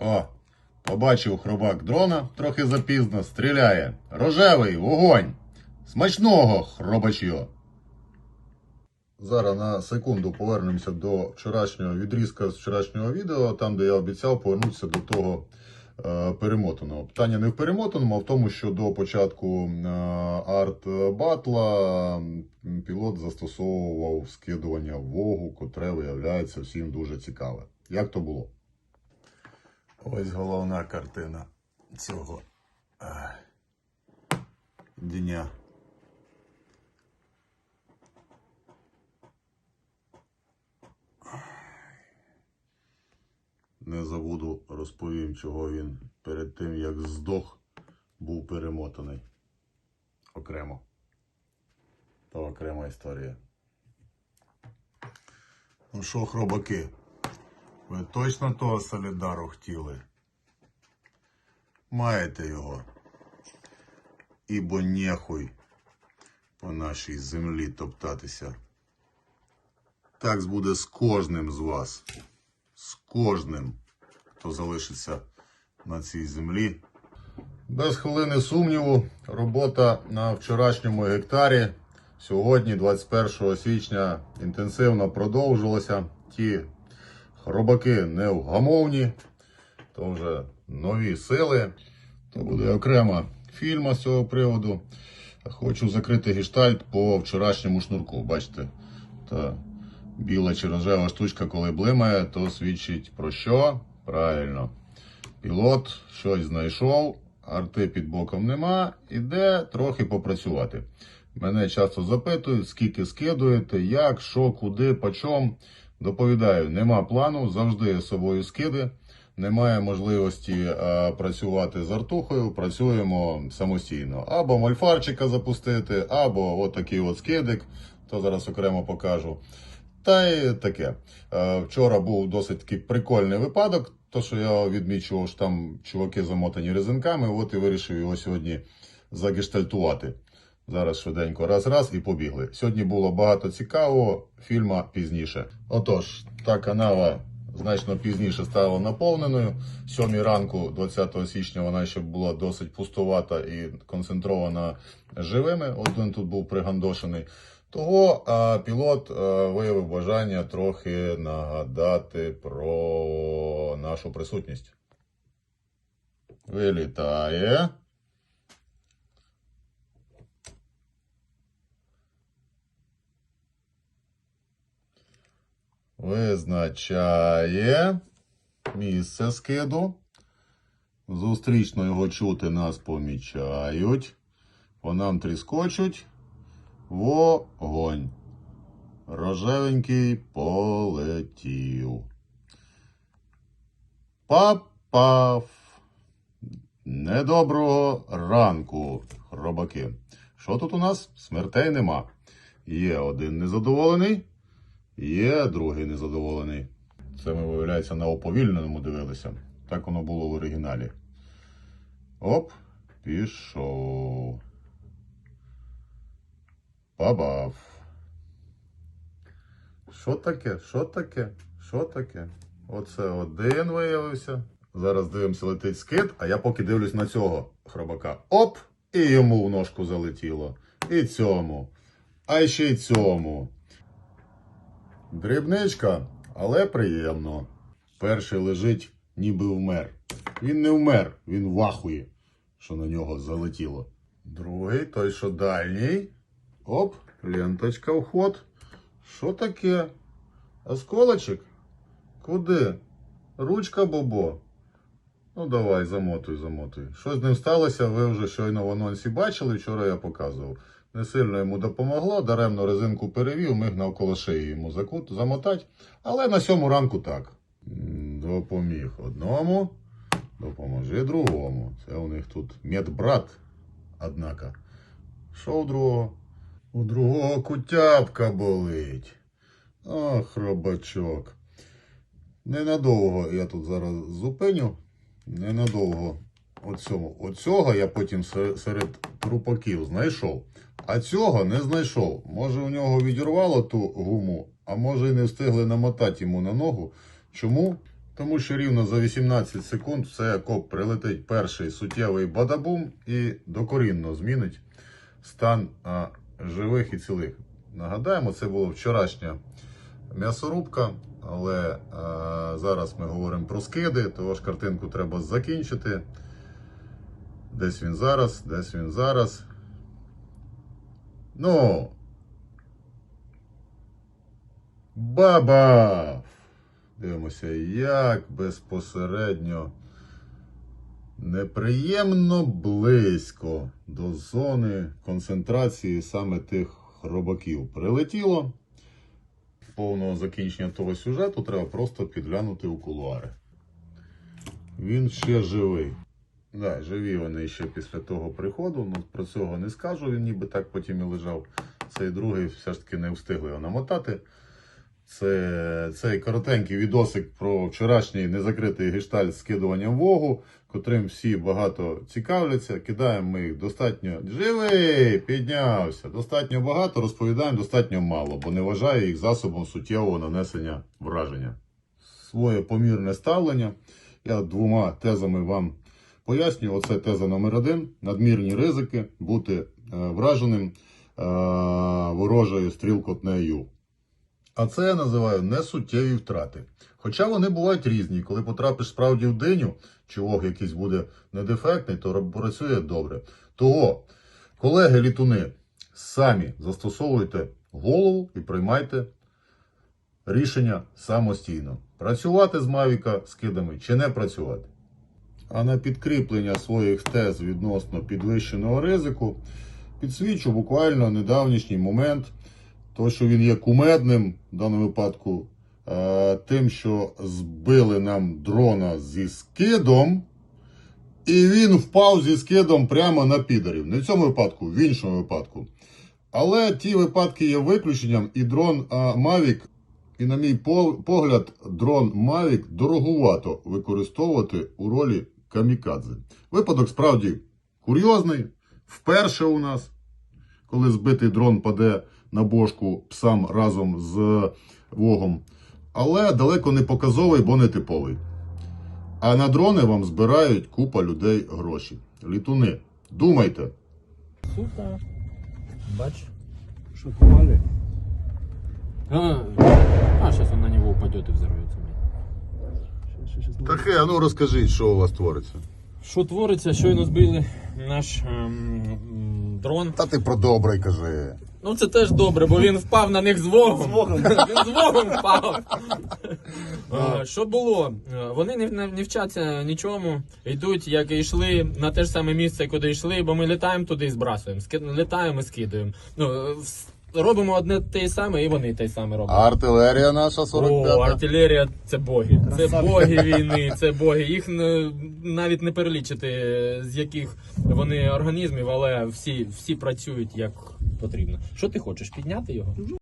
О, побачив хробак дрона, трохи запізно, стріляє. Рожевий, вогонь! Смачного, хробачйо! Зараз на секунду повернемося до вчорашнього відрізка з вчорашнього відео, там, де я обіцяв повернутися до того е, перемотаного. Питання не в перемотаному, а в тому, що до початку е, арт-батла пілот застосовував скидування вогу, котре виявляється всім дуже цікаве. Як то було? Ось головна картина цього е, дня. Не забуду, розповім, чого він перед тим, як здох, був перемотаний. Окремо. То окрема історія. Ну що, хробаки, ви точно того солідару хотіли? Маєте його. Ібо нехуй по нашій землі топтатися. Так буде з кожним з вас з кожним, хто залишиться на цій землі. Без хвилини сумніву, робота на вчорашньому гектарі сьогодні, 21 січня, інтенсивно продовжилася. Ті хробаки невгамовні, то вже нові сили. То буде окрема фільма з цього приводу. Хочу закрити гештальт по вчорашньому шнурку. Бачите, та біла чи рожева штучка, коли блимає, то свідчить про що? Правильно. Пілот щось знайшов, арти під боком нема, іде трохи попрацювати. Мене часто запитують, скільки скидуєте, як, що, куди, по чому. Доповідаю, нема плану, завжди з собою скиди. Немає можливості е, працювати з артухою, працюємо самостійно. Або мальфарчика запустити, або от такий от скидик, то зараз окремо покажу. Та й таке. Е, Вчора був досить такий прикольний випадок, то що я відмічував, що там чуваки замотані резинками, от і вирішив його сьогодні загештальтувати. Зараз швиденько раз-раз і побігли. Сьогодні було багато цікавого, фільма пізніше. Отож, та канава значно пізніше стала наповненою. Сьомій ранку, 20 січня, вона ще була досить пустувата і концентрована живими. Один тут був пригандошений. Того а, пілот а, виявив бажання трохи нагадати про нашу присутність. Вилітає. Визначає місце скиду. Зустрічно його чути нас помічають. По нам тріскочуть. Вогонь. Рожевенький полетів. Папав. Недоброго ранку, хробаки. Що тут у нас? Смертей нема. Є один незадоволений, є другий незадоволений. Це ми, виявляється, на уповільненому дивилися. Так воно було в оригіналі. Оп, пішов. Побав. Що таке? Що таке? Що таке? Оце один виявився. Зараз дивимося, летить скид, а я поки дивлюсь на цього хробака. Оп! І йому в ножку залетіло. І цьому. А ще й цьому. Дрібничка, але приємно. Перший лежить, ніби вмер. Він не вмер, він вахує, що на нього залетіло. Другий, той, що дальній. Оп, ленточка вход. Що таке? Осколочок? Куди? Ручка бобо. Ну давай, замотуй, замотуй. Що з ним сталося, ви вже щойно в анонсі бачили, вчора я показував. Не сильно йому допомогло, даремно резинку перевів, міг навколо шиї йому замотати. Але на сьому ранку так. Допоміг одному, допоможи другому. Це у них тут медбрат, однако. Що у другого? У другого кутяпка болить. Ох, робачок. Ненадовго я тут зараз зупиню. Ненадовго. Оцього. Оцього я потім серед трупаків знайшов. А цього не знайшов. Може, у нього відірвало ту гуму, а може і не встигли намотати йому на ногу. Чому? Тому що рівно за 18 секунд в цей окоп прилетить перший суттєвий бадабум і докорінно змінить стан а, живих і цілих. Нагадаємо, це була вчорашня м'ясорубка, але а, зараз ми говоримо про скиди, того ж картинку треба закінчити. Десь він зараз, десь він зараз. Ну. Баба! Дивимося, як безпосередньо неприємно близько до зони концентрації саме тих хробаків прилетіло. Повного закінчення того сюжету треба просто підглянути у кулуари. Він ще живий. Да, живі вони ще після того приходу. Ну, про цього не скажу. Він ніби так потім і лежав. Цей другий все ж таки не встигли його намотати. Це цей коротенький відосик про вчорашній незакритий гештальт з скидуванням вогу, котрим всі багато цікавляться. Кидаємо ми їх достатньо живий, піднявся. Достатньо багато, розповідаємо достатньо мало, бо не вважаю їх засобом суттєвого нанесення враження. Своє помірне ставлення я двома тезами вам пояснюю. Оце теза номер один. Надмірні ризики бути е, враженим е, ворожою стрілкотнею. А це я називаю несуттєві втрати. Хоча вони бувають різні. Коли потрапиш справді в диню, чи вог якийсь буде недефектний, то працює добре. Того, колеги літуни, самі застосовуйте голову і приймайте рішення самостійно. Працювати з Мавіка скидами чи не працювати. А на підкріплення своїх тез відносно підвищеного ризику підсвічу буквально недавнішній момент, то, що він є кумедним в даному випадку, е, тим, що збили нам дрона зі скидом, і він впав зі скидом прямо на підарів. Не в цьому випадку, в іншому випадку. Але ті випадки є виключенням, і дрон Mavic, і на мій погляд, дрон Mavic дороговато використовувати у ролі камікадзе. Випадок справді курйозний. Вперше у нас, коли збитий дрон паде на бошку псам разом з вогом. Але далеко не показовий, бо не типовий. А на дрони вам збирають купа людей гроші. Літуни, думайте. Сука. Бач. Шокували. А, а сейчас он на него упадет и взорвется. Ще, ще, ще, Таке, а ну розкажіть, що у вас твориться. Що твориться? Щойно збили наш ем, дрон. Та ти про добре кажи. Ну це теж добре, бо він впав на них з вогом. Він з вогом впав. А, Що було? Е, Вони не, не, не вчаться нічому. Йдуть, як і йшли на те ж саме місце, куди йшли, бо ми літаємо туди і збрасуємо. Ски... Літаємо і скидуємо. Ну, е, вс- робимо одне те саме, і вони те саме роблять. артилерія наша О, артилерія це боги. Це боги війни, це боги. Їх не- навіть не перелічити, з яких вони організмів, але всі, всі працюють як потрібно. Що ти хочеш? Підняти його?